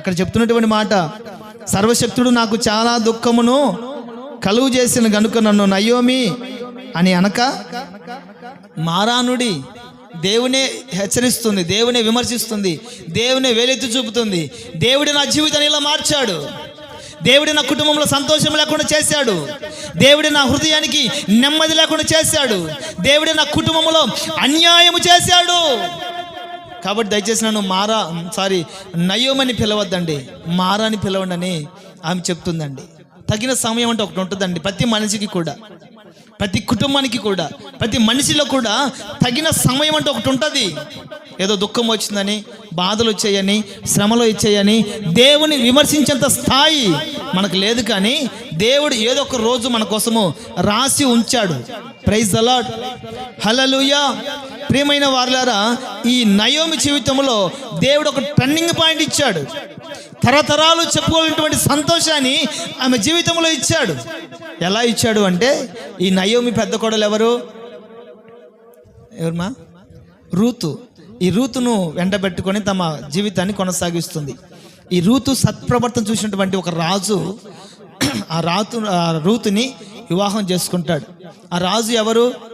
అక్కడ చెప్తున్నటువంటి మాట సర్వశక్తుడు నాకు చాలా దుఃఖమును కలుగు చేసిన గనుక నన్ను నయోమి అని అనక మారానుడి దేవునే హెచ్చరిస్తుంది దేవునే విమర్శిస్తుంది దేవునే వేలెత్తి చూపుతుంది దేవుడి నా జీవితాన్ని ఇలా మార్చాడు దేవుడి నా కుటుంబంలో సంతోషం లేకుండా చేశాడు దేవుడి నా హృదయానికి నెమ్మది లేకుండా చేశాడు దేవుడి నా కుటుంబంలో అన్యాయము చేశాడు కాబట్టి దయచేసి నన్ను మారా సారీ నయోమని పిలవద్దండి. మారా అని పిలవండి అని ఆమె చెప్తుందండి. తగిన సమయం అంటే ఒకటి ఉంటుందండి ప్రతి మనిషికి కూడా. ప్రతి కుటుంబానికి కూడా. ప్రతి మనిషిలో కూడా తగిన సమయం అంటే ఒకటి ఉంటుంది. ఏదో దుఃఖం వచ్చిందని బాధలు వచ్చాయని శ్రమలు వచ్చాయని దేవుని విమర్శించేంత స్థాయి మనకు లేదు కానీ దేవుడు ఏదో ఒక రోజు మన కోసము రాసి ఉంచాడు. ప్రైజ్ అలాడ్ హలలుయా ప్రియమైన వారులారా ఈ నయోమి జీవితంలో దేవుడు ఒక టర్నింగ్ పాయింట్ ఇచ్చాడు. తరతరాలు చెప్పుకోలేనటువంటి సంతోషాన్ని ఆమె జీవితంలో ఇచ్చాడు. ఎలా ఇచ్చాడు అంటే ఈ నయోమి పెద్ద కొడలు ఎవరు? ఎవరమ్మా రూతు. ఈ రూతును వెంటబెట్టుకొని తమ జీవితాన్ని కొనసాగిస్తుంది. ఈ రూతు సత్ప్రవర్తన చూసినటువంటి ఒక రాజు ఆ రాతు ఆ రూతుని వివాహం చేసుకుంటాడు. ఆ రాజు ఎవరు?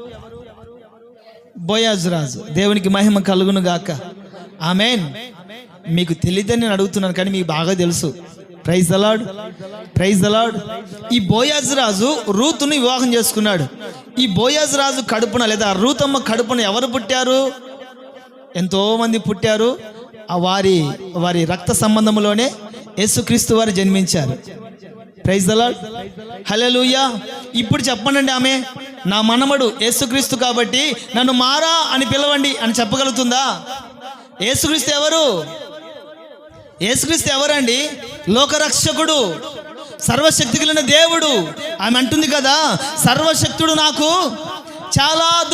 బోయాజ్ రాజు దేవునికి మహిమ కలుగును గాక. ఆమెన్. మీకు తెలియదని నేను అడుగుతున్నాను కానీ మీకు బాగా తెలుసు. ప్రైజ్ అలాడ్ ప్రైజ్ అలాడ్ ఈ బోయాజ్ రాజు రూతును వివాహం చేసుకున్నాడు. ఈ బోయాజ్ రాజు కడుపున లేదా రూతమ్మ కడుపున ఎవరు పుట్టారు? ఎంతో మంది పుట్టారు. ఆ వారి వారి రక్త సంబంధంలోనే యేసుక్రీస్తు వారు జన్మించారు. ప్రైజ్ అలాడ్ హలో ఇప్పుడు చెప్పండి ఆమె. నా మనమడు యేసుక్రీస్తు కాబట్టి నన్ను మారా అని పిలవండి అని చెప్పగలుగుతుందా? యేసుక్రీస్తు ఎవరు? యేసుక్రీస్తు ఎవరండి? లోకరక్షకుడు సర్వశక్తి కలిగిన దేవుడు. ఆమె అంటుంది కదా సర్వశక్తుడు నాకు చాలా